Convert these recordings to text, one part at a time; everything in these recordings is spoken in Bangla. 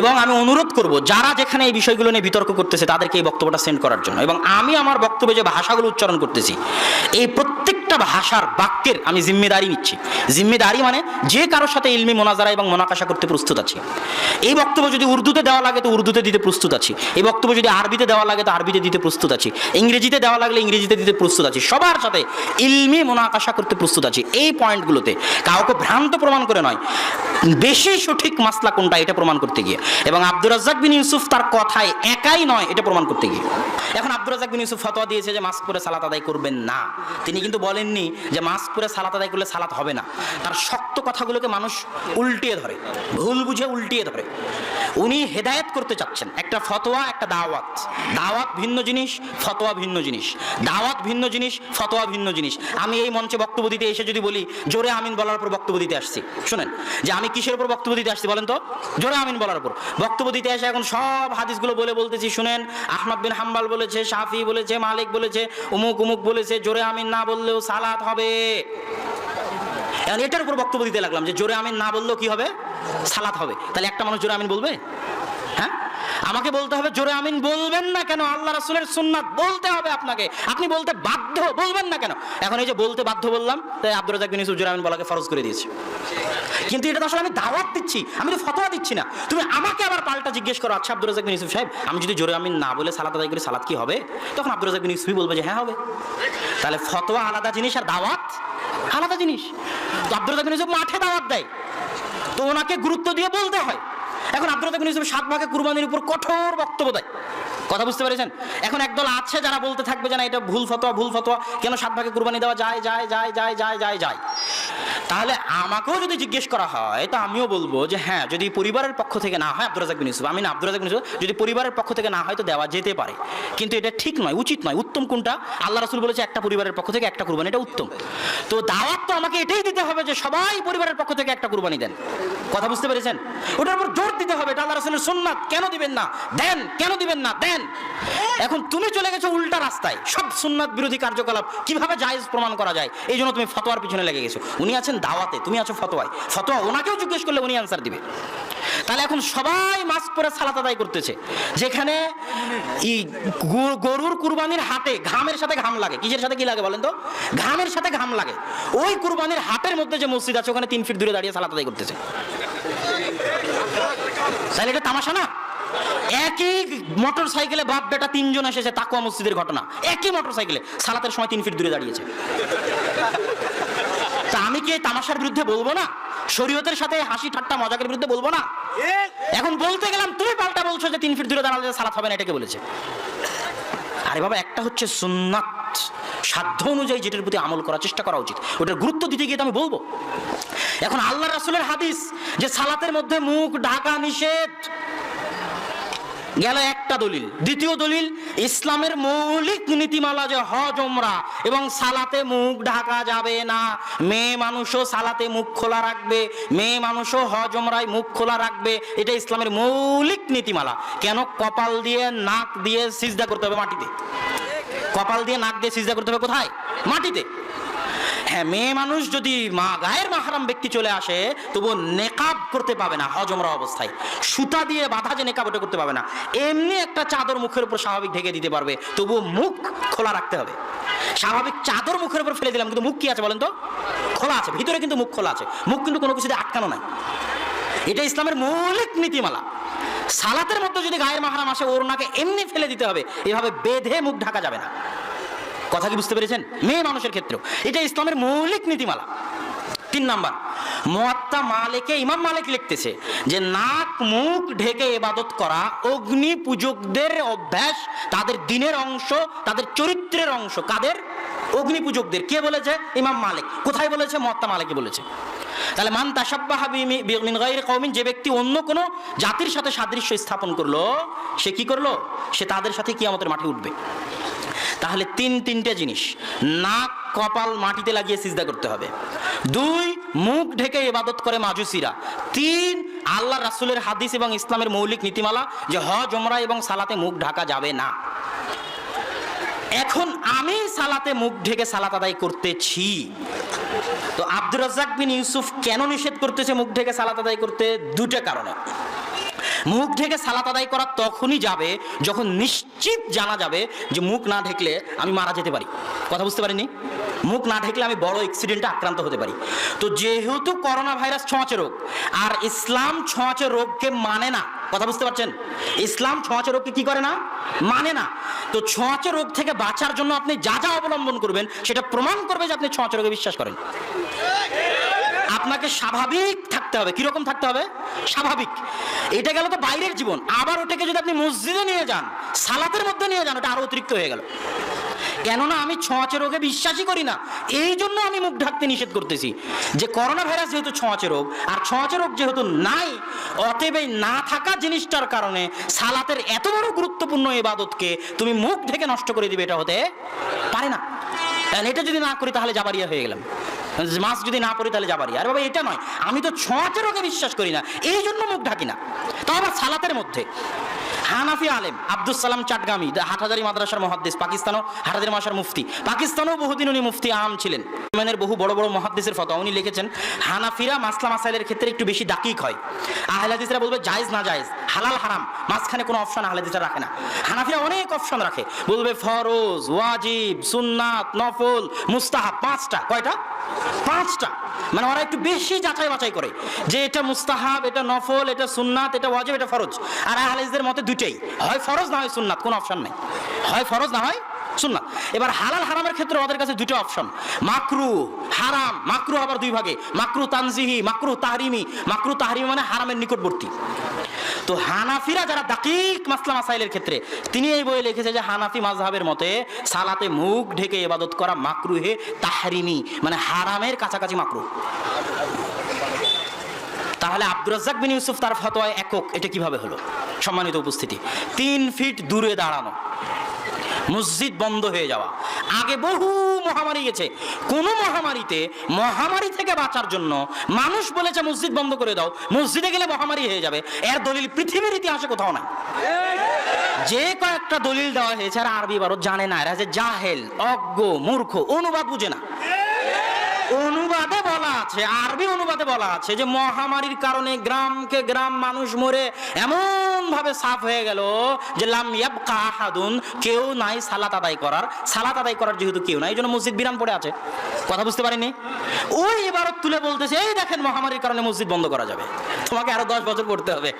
এবং আমি অনুরোধ করব, যারা যেখানে এই বিষয়গুলো নিয়ে বিতর্ক করতেছে, তাদেরকে এই বক্তব্যটা সেন্ড করার জন্য। এবং আমি আমার বক্তব্যে যে ভাষাগুলো উচ্চারণ করতেছি, এই প্রত্যেকটা ভাষার বাক্যের আমি জিম্মেদারি নিচ্ছি। জিম্মেদারি মানে যে কারোর সাথে ইলমি মোনাজারা এবং মোনাকাশা করতে প্রস্তুত আছি। এই বক্তব্য যদি উর্দুতে দেওয়া লাগে তো উর্দুতে দিতে প্রস্তুত আছি। এই বক্তব্য যদি আরবিতে দেওয়া লাগে তো আরবিতে দিতে প্রস্তুত আছি। ইংরেজিতে দেওয়া লাগলে ইংরেজিতে দিতে প্রস্তুত আছি। সবার সাথে ইলমি মোনাকাশা করতে প্রস্তুত আছি এই পয়েন্টগুলোতে। কাউকে ভ্রান্ত প্রমাণ করে নয়। বেশি সঠিক মাসলা কোনটা এটা প্রমাণ করতে গিয়ে। এবং আব্দুর রাজ্জাক বিন ইউসুফ তার কথায় একাই নয় এটা প্রমাণ করতে গিয়ে। এখন আব্দুর রাজ্জাক বিন ইউসুফ ফতোয়া দিয়েছে যে মাস্ক পরে সালাত আদায় করবেন না। তিনি কিন্তু বলেননি যে মাস্ক পরে সালাত আদায় করলে সালাত হবে না। তার শক্ত কথাগুলোকে মানুষ উল্টিয়ে ধরে, ভুল বুঝে উল্টিয়ে ধরে। উনি হেদায়েত করতে চাচ্ছেন। একটা ফতোয়া, একটা দাওয়াত। দাওয়াত ভিন্ন জিনিস, ফতোয়া ভিন্ন জিনিস। দাওয়াত ভিন্ন জিনিস, ফতোয়া ভিন্ন জিনিস। আমি এই মঞ্চে বক্তব্য দিতে এসে যদি বলি, জোরে আমিন বলার উপর বক্তব্য দিতে আসছি। শুনেন, যে আমি কিসের উপর বক্তব্য দিতে আসছি বলেন তো? জোরে আমিন বলার উপর। বক্তব্য দিতে এসে এখন সব হাদিসগুলো বলে বলতেছি, শুনেন। আহমদ বিন হাম্বাল বলেছে, শাফি বলেছে, মালিক বলেছে, উমুক উমুক বলেছে, জোরে আমিন না বললেও সালাত হবে। এখন এটার উপর বক্তব্য দিতে লাগলাম যে জোরে আমিন না বললেও কি হবে? সালাত হবে। তাহলে একটা মানুষ জোরে আমিন বলবে? হ্যাঁ? আমাকে বলতে হবে, জোরে আমিন বলবেন না কেন? আল্লাহ রাসূলের সুন্নাত বলতে হবে আপনাকে। আপনি বলতে বাধ্য, বলবেন না কেন? এখন এই যে বলতে বাধ্য বললাম, তাই আব্দুর রাজাক বিন ইউসুফ জোরে আমিন বলাকে ফরজ করে দিয়েছে। কিন্তু এটা আসলে আমি দাওয়াত দিচ্ছি, আমি তো ফতোয়া দিচ্ছি না। তুমি আমাকে আবার পাল্টা জিজ্ঞেস করো আচ্ছা আব্দুর রাজাক বিন ইউসুফ সাহেব, আমি যদি জোরে আমিন না বলে সালাত আদায় করি, সালাত কি হবে? তখন আব্দুর রাজাক বিন ইউসুফই বলবে যে হ্যাঁ হবে। তাহলে ফতোয়া আলাদা জিনিস আর দাওয়াত আলাদা জিনিস। তো রাজাক ইউসুফ মাঠে দাওয়াত দেয়। তো ওনাকে গুরুত্ব দিয়ে বলতে হয়। এখন আব্দুল রাজাক ইউসুফ সাত ভাগে কুরবানির উপর কঠোর বক্তব্য দেয়। কথা বুঝতে পেরেছেন? এখন একদল আছে যারা বলতে থাকবে যে না, এটা ভুল ফতোয়া ভুল ফতোয়া। কেন সাত ভাগে কুরবানি দেওয়া যায় যায় যায় যায় যায় যায় যায়? তাহলে আমাকেও যদি জিজ্ঞেস করা হয়, তো আমিও বলব যে হ্যাঁ যদি পরিবারের পক্ষ থেকে না হয় আব্দুল রাজাক বিন ইউসুফ, আমি না আব্দুল রাজাক বিন ইউসুফ, যদি পরিবারের পক্ষ থেকে না হয়, তো দেওয়া যেতে পারে। কিন্তু এটা ঠিক নয়, উচিত নয়। উত্তম কোনটা? আল্লাহ রাসুল বলেছে, একটা পরিবারের পক্ষ থেকে একটা কুরবানি, এটা উত্তম। তো দাওয়াত তো আমাকে এটাই দিতে হবে যে সবাই পরিবারের পক্ষ থেকে একটা কুরবানি দেন। কথা বুঝতে পেরেছেন? ওটার উপর জোর দিতে হবে, এটা আল্লাহ রাসুলের সুন্নাত। কেন দিবেন না? দেন, কেন দিবেন না? দেন। এখন তুমি চলে গেছো উল্টা রাস্তায়। সব সুন্নাত বিরোধী কার্যকলাপ কীভাবে জায়েজ প্রমাণ করা যায়? এই জন্য তুমি ফতোয়ার পিছনে লেগে গেছো। উনি আছেন দাওয়াতে, তুমি আছো ফতোয়ায়। ফতোয়া ওনাকেও জিজ্ঞেস করলে উনি আনসার দিবে। তাহলে এখন সবাই মাস্ক পরে সালাত আদায় করতেছে। যেখানে গরুর কুরবানির হাটে ঘামের সাথে ঘাম লাগে। কিসের সাথে কি লাগে বলেন তো? ঘামের সাথে ঘাম লাগে। ওই কুরবানির হাটের মধ্যে যে মসজিদ আছে, ওখানে তিন ফিট দূরে দাঁড়িয়ে সালাত আদায় করতেছে। তাহলে এটা তামাশা না? একই মোটর সাইকেলে বাপ বেটা তিনজন এসেছে তাকুয়া মসজিদের ঘটনা। একই মোটর সাইকেলে সালাতের সময় তিন ফিট দূরে দাঁড়িয়েছে। তা আমি কি এই তামাশার বিরুদ্ধে বলব না? শরীয়তের সাথে হাসি ঠাট্টা মজাকের বিরুদ্ধে বলব না? এখন বলতে গেলাম, তুমি পাল্টা বলছো যে তিন ফিট দূরে দাঁড়ালে সালাত হবে না এটাকে বলেছে? আরে বাবা, একটা হচ্ছে সুন্নাত। সাধ্য অনুযায়ী যেটার প্রতি আমল করার চেষ্টা করা উচিত। ওটার গুরুত্ব দিতে গিয়ে তো আমি বলব। এখন আল্লাহ রাসূলের হাদিস যে সালাতের মধ্যে মুখ ঢাকা নিষেধ। গেল একটা দলিল। দ্বিতীয় দলিল, ইসলামের মৌলিক নীতিমালা যে হজ ওমরা এবং সালাতে মুখ ঢাকা যাবে না। মেয়ে মানুষও সালাতে মুখ খোলা রাখবে, মেয়ে মানুষও হজ ওমরায় মুখ খোলা রাখবে। এটা ইসলামের মৌলিক নীতিমালা। কেন? কপাল দিয়ে নাক দিয়ে সিজদা করতে হবে মাটিতে। কপাল দিয়ে নাক দিয়ে সিজদা করতে হবে কোথায়? মাটিতে। হ্যাঁ মেয়ে মানুষ যদি মা গায়ের মাহারাম ব্যক্তি চলে আসে, তবু নেকাব করতে পাবে না হজমরা অবস্থায়। সুতা দিয়ে বাধা যে নেকাব ওটা করতে পাবে না। এমনি একটা চাদর মুখের উপর স্বাভাবিক ঢেকে দিতে পারবে, তবু মুখ খোলা রাখতে হবে। স্বাভাবিক চাদর মুখের উপর ফেলে দিলাম, কিন্তু মুখ কি আছে বলেন তো? খোলা আছে, ভিতরে কিন্তু মুখ খোলা আছে। মুখ কিন্তু কোনো কিছুতে আটকানো নাই। এটা ইসলামের মৌলিক নীতিমালা। সালাতের মধ্যে যদি গায়ের মাহারাম আসে ওরনাকে এমনি ফেলে দিতে হবে। এভাবে বেঁধে মুখ ঢাকা যাবে না। কথা কি বুঝতে পেরেছেন? মেয়ে মানুষের ক্ষেত্রেও। এটা ইসলামের মৌলিক নীতিমালা। তিন নাম্বার, মোয়াত্তা মালিকে ইমাম মালিক লিখতেছে যে, নাক মুখ ঢেকে এবাদত করা, অগ্নি পূজকদের অভ্যাস, তাদের দিনের অংশ, তাদের চরিত্রের অংশ। কাদের? অগ্নি পূজকদের। কে বলেছে? ইমাম মালিক। কোথায় বলেছে? মোয়াত্তা মালিকে বলেছে। তাহলে, মান তাসাব্বাহা বিমি- বি- মিন গায়রি যে ব্যক্তি অন্য কোনো জাতির সাথে সাদৃশ্য স্থাপন করল, সে কি করল? সে তাদের সাথে কিয়ামতের মাঠে উঠবে। তাহলে তিন তিনটে জিনিস। নাক, কপাল, মাটিতে লাগিয়ে সিজদা করতে হবে। দুই, মুখ ঢেকে ইবাদত করে মাজুসিরা। তিন, আল্লাহ রাসূলের হাদিস এবং ইসলামের মৌলিক নীতিমালা যে হজ ওমরা এবং সালাতে মুখ ঢাকা যাবে না। এখন আমি সালাতে মুখ ঢেকে সালাত আদায় করতেছি। তো আব্দুর রাজ্জাক বিন ইউসুফ কেন নিষেধ করতেছে মুখ ঢেকে সালাত আদায় করতে? দুটো কারণে। মুখ ঢেকে সালাত আদায় করা তখনই যাবে, যখন নিশ্চিত জানা যাবে যে মুখ না ঢেকলে আমি মারা যেতে পারি। কথা বুঝতে পারিনি? মুখ না ঢেকলে আমি বড় অ্যাক্সিডেন্টে আক্রান্ত হতে পারি। তো যেহেতু করোনা ভাইরাস ছোঁয়াচে রোগ, আর ইসলাম ছোঁয়াচে রোগকে মানে না, কথা বুঝতে পারছেন? ইসলাম ছোঁয়াচে রোগকে কি করে না? মানে না। তো ছোঁয়াচে রোগ থেকে বাঁচার জন্য আপনি যা যা অবলম্বন করবেন, সেটা প্রমাণ করবে যে আপনি ছোঁয়াচে রোগে বিশ্বাস করেন। আপনাকে স্বাভাবিক থাকতে হবে। কীরকম থাকতে হবে? স্বাভাবিক। এটা গেল তো বাইরের জীবন। আবার ওটাকে যদি আপনি মসজিদে নিয়ে যান, সালাতের মধ্যে নিয়ে যান, ওটা আরও অতিরিক্ত হয়ে গেল। কেননা আমি ছোঁয়াচে রোগে বিশ্বাসই করি না। এই জন্য আমি মুখ ঢাকতে নিষেধ করতেছি যে করোনা ভাইরাস যেহেতু ছোঁয়াচে রোগ, আর ছোঁয়াচে রোগ যেহেতু নাই, অতএব না থাকা জিনিসটার কারণে সালাতের এত বড় গুরুত্বপূর্ণ এবাদতকে তুমি মুখ থেকে নষ্ট করে দিবে, এটা হতে পারে না। এটা যদি না করি, তাহলে জাবারিয়া হয়ে গেলাম। মাছ যদি না পড়ি তাহলে যাবারি। আর বাবা, এটা নয়। আমি তো ছোঁয়াচে রোগে বিশ্বাস করি না। এই জন্য মুখ ঢাকি না। তাও আবার সালাতের মধ্যে। হানাফি আলেম আব্দুল সালাম চাটগামি হাটহাজারি মাদ্রাসার মহাদ্দেশ পাকিস্তানও হাটহাজারি মাসার মুফতি। পাকিস্তানেও বহুদিন উনি মুফতি আম ছিলেন। ইমানের বহু বড় বড় মহাদ্দেশের ফটো উনি লিখেছেন, হানাফিরা মাসলা মাসাইলের ক্ষেত্রে একটু বেশি দাকিক হয়। আহলাদিসরা বলবে, জায়েজ না জায়েজ? হালাল, হারাম? মাঝখানে কোনো অপশন আহলাদিসরা রাখে না। হানাফিরা অনেক অপশন রাখে। বলবে, ফরজ, ওয়াজিব, সুন্নাত, নফল, মুস্তাহাব, পাঁচটা। কয়টা? পাঁচটা। মানে ওরা একটু বেশি যাচাই বাছাই করে যে এটা মুস্তাহাব, এটা নফল, এটা সুন্নাত, এটা ওয়াজিব, এটা ফরজ। আর আহলাদিসদের মতে দুইটাই। হয় ফরজ না হয় সুন্নাত, কোনো অপশন নেই। হয় ফরজ না হয় সুন্নাত। এবার হালাল হারামের ক্ষেত্রে ওদের কাছে দুটো অপশন মাকরু, হারাম। মাকরু আবার দুই ভাগে। মাকরু তানজিহি, মাকরু তাহরিমি। মাকরু তাহরিমি মানে হারামের নিকটবর্তী। তো হানাফিরা যারা দাকিক মাসলা মাসাইলের ক্ষেত্রে, তিনি এই বইয়ে লিখেছে যে হানাফি মাজহাবের মতে সালাতে মুখ ঢেকে ইবাদত করা মাকরুহে তাহরিমি মানে হারামের কাছাকাছি মাকরু তাহলে আব্দুর বিন ইউসুফ তার ফতোয়ায় একক, এটা কীভাবে হলো? সম্মানিত উপস্থিতি, তিন ফিট দূরে দাঁড়ানো, মসজিদ বন্ধ হয়ে যাওয়া, আগে বহু মহামারী গেছে। কোন মহামারীতে, মহামারী থেকে বাঁচার জন্য মানুষ বলেছে, মসজিদ বন্ধ করে দাও। মসজিদে গেলে মহামারী হয়ে যাবে। এর দলিল পৃথিবীর ইতিহাসে কোথাও নাই। যে কয়েকটা দলিল দেওয়া হয়েছে, আর আরবি ভারত জানে না। এরা যে জাহেল, অজ্ঞ, মূর্খ, অনুবাদ বুঝে না। অনুবাদে বলা আছে, আরবি অনুবাদে বলা আছে যে মহামারীর কারণে গ্রামকে গ্রাম মানুষ মরে এমন ভাবে সাফ হয়ে গেল যে লাম ইয়াবকা আহাদুন, কেউ নাই সালাত আদায় করার। সালাত আদায় করার যেহেতু কেউ নাই, এই জন্য মসজিদ বিরাম পড়ে আছে। কথা বুঝতে পারিনি? ওই এবারত তুলে বলতেছে, এই দেখেন মহামারীর কারণে মসজিদ বন্ধ করা যাবে। তোমাকে আরও দশ বছর পড়তে হবে।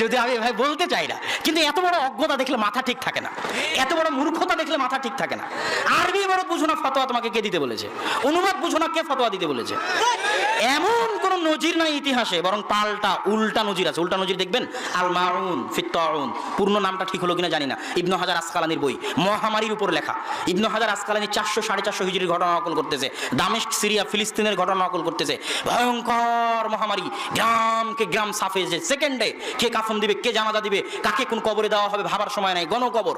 যদি আমি ভাই বলতে চাই না, কিন্তু এত বড় অজ্ঞতা দেখলে মাথা ঠিক থাকে না। এত বড় মূর্খতা দেখলে মাথা ঠিক থাকে না। আরবি এবারও বুঝো না, ফতোয়া তোমাকে কে দিতে বলেছে? অনুবাদ বুঝো না, কে ফতোয়া দিতে বলেছে? এমন নজির নাই ইতিহাসে, বরং পাল্টা, উল্টা নজির আছে। উল্টা নজির দেখবেন? আল মাউন ফিত্তাউন। পূর্ণ নামটা ঠিক হলো কিনা জানি না। ইবনু হাজার আসকালানির বই। মহামারীর উপর লেখা। ইবনু হাজার আসকালানি চারশো, সাড়ে চারশো হিজড়ির ঘটনা নকল করতেছে। দামেস্ক, সিরিয়া, ফিলিস্তিনের ঘটনা নকল করতেছে। ভয়ঙ্কর মহামারী। গ্রামকে গ্রাম সাফে যে সেকেন্ডে কে কাফন দিবে, কে জানাজা দিবে, কাকে কোন কবরে দেওয়া হবে ভাবার সময় নাই। গণকবর।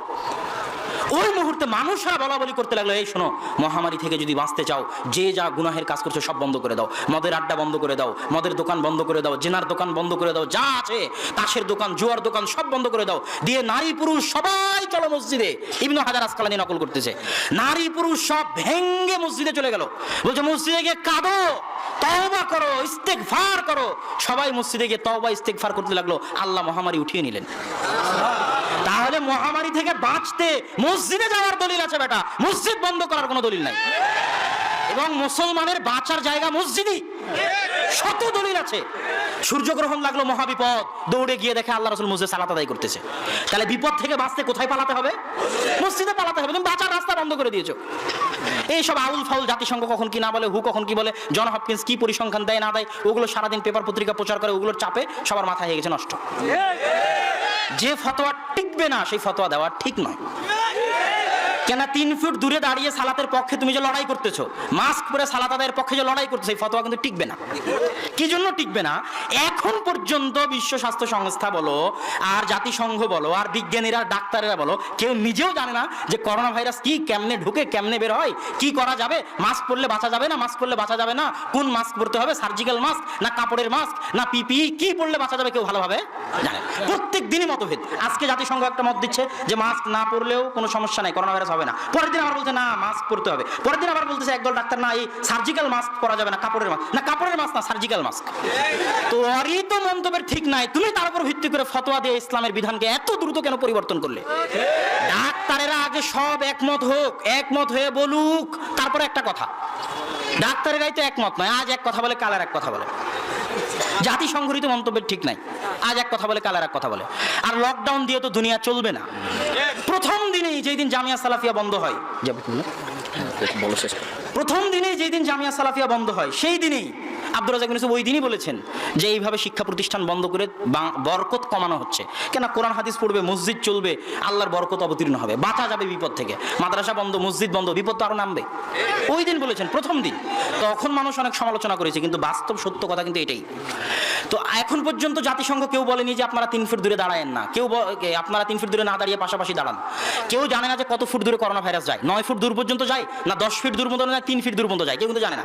ওই মুহূর্তে মানুষরা বলা বলি করতে লাগল, এই শোনো, মহামারী থেকে যদি বাঁচতে চাও, যে যা গুনাহের কাজ করছে সব বন্ধ করে দাও। মদের আড্ডা বন্ধ করে দাও, মদের দোকান বন্ধ করে দাও, জেনার দোকান বন্ধ করে দাও, যা আছে, তাসের দোকান, জুয়ার দোকান সব বন্ধ করে দাও। দিয়ে নারী পুরুষ সবাই চলো মসজিদে। ইবনু হাজার আসকালানি নকল করতেছে। নারী পুরুষ সব ভেঙ্গে মসজিদে চলে গেল। বলছে, মসজিদে গিয়ে কাঁদো, তওবা করো, ইস্তেগফার করো। সবাই মসজিদে গিয়ে তওবা, ইস্তেগফার করতে লাগল। আল্লাহ মহামারী উঠিয়ে নিলেন। মহামারী থেকে বাঁচতে মসজিদে যাওয়ার দলিল আছে বেটা। মসজিদ বন্ধ করার কোনো দলিল নাই। এবং মুসলমানের বাঁচার জায়গা মসজিদই। শত দলিল আছে। সূর্যগ্রহণ লাগল মহাবিপদ। দৌড়ে গিয়ে দেখে আল্লাহ রসুল মসজিদ সালাত আদায় করতেছে। তাহলে বিপদ থেকে বাঁচতে কোথায় পালাতে হবে? মসজিদে পালাতে হবে। তুমি বাঁচার রাস্তা বন্ধ করে দিয়েছ। এইসব আউল ফাউল জাতিসংঘ কখন কি না বলে, হু কখন কি বলে, জন হপকিন্স কি পরিসংখ্যান দেয় না দেয়, ওগুলো সারাদিন পেপার পত্রিকা প্রচার করে, ওগুলোর চাপে সবার মাথায় হয়ে গেছে নষ্ট। যে ফতোয়া টিকবে না সেই ফতোয়া দেওয়া ঠিক নয়। কেন তিন ফুট দূরে দাঁড়িয়ে সালাতের পক্ষে তুমি যে লড়াই করতেছো? মাস্ক পরে সালাত পক্ষে যে লড়াই করতেছো, এই ফতোয়া কিন্তু টিকবে না। কি জন্য টিকবে না? এখন পর্যন্ত বিশ্ব স্বাস্থ্য সংস্থা বলো, আর জাতিসংঘ বলো, আর বিজ্ঞানীরা, ডাক্তারেরা বলো, কেউ নিজেও জানে না যে করোনা ভাইরাস কি, কেমনে ঢুকে, কেমনে বের হয়, কি করা যাবে, মাস্ক পরলে বাঁচা যাবে না, মাস্ক পরলে বাঁচা যাবে না, কোন মাস্ক পরতে হবে, সার্জিক্যাল মাস্ক না কাপড়ের মাস্ক না পিপি, কি পরলে বাঁচা যাবে কেউ ভালোভাবে জানে প্রত্যেক দিনই মতভেদ। আজকে জাতিসংঘ একটা মত দিচ্ছে যে মাস্ক না পরলেও কোনো সমস্যা নাই করোনা ভাইরাস হবে না। পরের দিন আবার বলছে, না মাস্ক পরতে হবে। পরের দিন আবার বলতেছে একদল ডাক্তার, না, এই সার্জিক্যাল মাস্ক পরা যাবে না, কাপড়ের মাস্ক না, কাপড়ের মাস্ক না সার্জিক্যাল মাস্ক তো ওরই তো মন্তব্যের ঠিক নাই। তুমি তার উপর ভিত্তি করে ফতোয়া দিয়ে ইসলামের বিধানকে এত দ্রুত কেন পরিবর্তন করলে? ডাক্তারেরা আগে সব একমত হোক, একমত হয়ে বলুক। তারপরে একটা কথা, ডাক্তারেরাই তো একমত নয়। আজ এক কথা বলে কালার এক কথা বলে। জাতি সংঘটিত মন্তব্যের ঠিক নাই। আজ এক কথা বলে কাল আর এক কথা বলে। আর লকডাউন দিয়ে তো দুনিয়া চলবে না। প্রথম দিনেই যেই দিন জামিয়া সালাফিয়া বন্ধ হয়? প্রথম দিনে যেই দিন জামিয়া সালাফিয়া বন্ধ হয় সেই দিনেই আব্দুর রাজাক ইউনুস ওই দিনই বলেছেন যে এইভাবে শিক্ষা প্রতিষ্ঠান বন্ধ করে বরকত কমানো হচ্ছে। কেন কোরআন হাদিস পড়বে, মসজিদ চলবে, আল্লাহর বরকত অবতীর্ণ হবে। বাঁচা যাবে বিপদ থেকে। মাদ্রাসা বন্ধ, মসজিদ বন্ধ, বিপদ তো আরও নামবে। ওই দিন বলেছেন, প্রথম দিন। তখন মানুষ অনেক সমালোচনা করেছে, কিন্তু বাস্তব সত্য কথা কিন্তু এটাই। তো এখন পর্যন্ত জাতিসংঘ কেউ বলেনি যে আপনারা তিন ফুট দূরে দাঁড়ায়েন না। কেউ আপনারা তিন ফুট দূরে না দাঁড়িয়ে পাশাপাশি দাঁড়ান। কেউ জানে না যে কত ফুট দূরে করোনা ভাইরাস যায়। নয় ফুট দূর পর্যন্ত যায়, না দশ ফিট দূর পর্যন্ত না তিন ফিট দূর পর্যন্ত যায়। কেউ কিন্তু জানে না।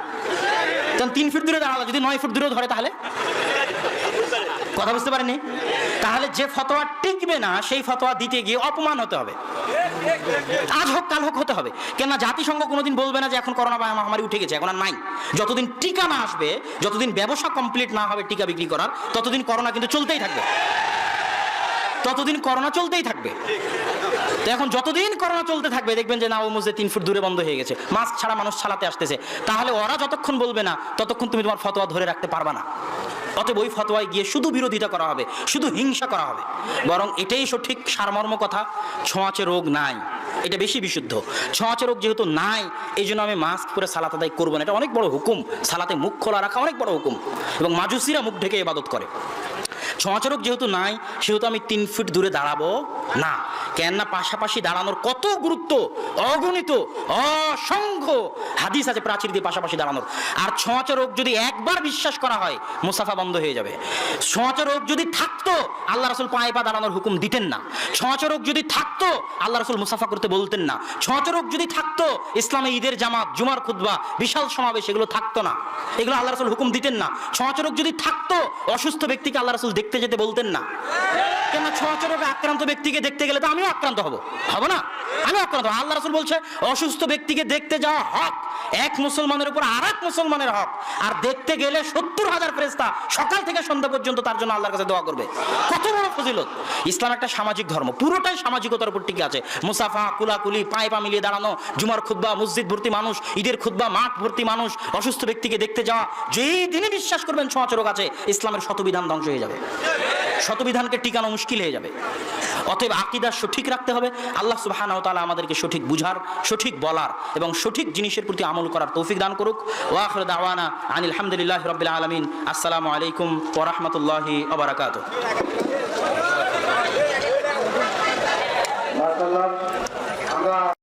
কারণ তিন ফিট দূরে দাঁড়াল, যদি নয় ফুট দূরে ধরে তাহলে? কথা বুঝতে পারেনি তাহলে যে ফতোয়া টিকবে না, সেই ফতোয়া দিতে গিয়ে অপমান হতে হবে। আজ হোক, কাল হোক, হতে হবে। কেননা জাতিসংঘ কোনোদিন বলবে না যে এখন করোনা মহামারী উঠে গেছে, এখন আর নাই। যতদিন টিকা না আসবে, যতদিন ব্যবসা কমপ্লিট না হবে টিকা বিক্রি করার, ততদিন করোনা কিন্তু চলতেই থাকবে। ততদিন করোনা চলতেই থাকবে। তো এখন যতদিন করোনা চলতে থাকবে, দেখবেন যে না ও মসজিদ তিন ফুট দূরে বন্ধ হয়ে গেছে। মাস্ক ছাড়া মানুষ চালাতে আসতেছে। তাহলে ওরা যতক্ষণ বলবে না, ততক্ষণ তুমি তোমার ফতোয়া ধরে রাখতে পারবা না। অতএব ওই ফতোয়ায় গিয়ে শুধু বিরোধিতা করা হবে, শুধু হিংসা করা হবে। বরং এটাই সঠিক সারমর্ম কথা, ছোঁয়াচে রোগ নাই। এটা বেশি বিশুদ্ধ। ছোঁয়াচে রোগ যেহেতু নাই, এই জন্য আমি মাস্ক পরে সালাত আদায় করব না। এটা অনেক বড় হুকুম। সালাতে মুখ খোলা রাখা অনেক বড় হুকুম। এবং মাজুসিরা মুখ ঢেকে ইবাদত করে। ছোঁয়াচে রোগ যেহেতু নাই, সেহেতু আমি তিন ফিট দূরে দাঁড়াবো না। কেননা পাশাপাশি দাঁড়ানোর কত গুরুত্ব? অগণিত, অসংখ্য হাদিস আছে প্রাচীর দিয়ে পাশাপাশি দাঁড়ানোর। আর ছোঁয়াচরক যদি একবার বিশ্বাস করা হয়, মুসাফা বন্ধ হয়ে যাবে। ছোঁয়াচরক যদি থাকতো, আল্লাহ রসুল পায়ে পা দাঁড়ানোর হুকুম দিতেন না। ছোঁয়াচরক যদি থাকতো, আল্লাহ রসুল মুসাফা করতে বলতেন না। ছোঁয়াচরক যদি থাকতো, ইসলামে ঈদের জামাত, জুমার খুতবা, বিশাল সমাবেশ, এগুলো থাকতো না। এগুলো আল্লাহ রসুল হুকুম দিতেন না। ছোঁয়াচরক যদি থাকতো, অসুস্থ ব্যক্তিকে আল্লাহ রসুল দেখতে যেতে বলতেন না। কেন ছোঁয়াচরকে আক্রান্ত ব্যক্তিকে দেখতে গেলে তো আমিও আক্রান্ত হব? হব না? আমি আক্রান্ত। আল্লাহ রসুল বলছে, অসুস্থ ব্যক্তিকে দেখতে যাওয়া হক। এক মুসলমানের উপর আর এক মুসলমানের হক। আর দেখতে গেলে সত্তর হাজার ফেরেস্তা সকাল থেকে সন্ধ্যা পর্যন্ত তার জন্য আল্লাহর কাছে দোয়া করবে। কত বড় ফজিলত। ইসলাম একটা সামাজিক ধর্ম। পুরোটাই সামাজিকতার উপর টিকে আছে। মুসাফা, কুলাকুলি, পায়ে পা মিলিয়ে দাঁড়ানো, জুমার খুদ্া মসজিদ ভর্তি মানুষ, ঈদের খুদ্া মাঠ ভর্তি মানুষ, অসুস্থ ব্যক্তিকে দেখতে যাওয়া, যেই দিনে বিশ্বাস করবেন ছোঁয়াচরক আছে, ইসলামের শতবিধান ধ্বংস হয়ে যাবে। শতবিধানকে টিকানো মুশকিল হয়ে যাবে। অতএব আকিদা সঠিক রাখতে হবে। আল্লাহ সুহান ও তালা আমাদেরকে সঠিক বুঝার, সঠিক বলার এবং সঠিক জিনিসের প্রতি আমল করার তৌফিক দান করুক। ওয়াখর দাওয়ানা আনিল রাব্বিল আলামিন। আসসালামু আলাইকুম ওরহমতুল্লাহি রাহমাতুল্লাহি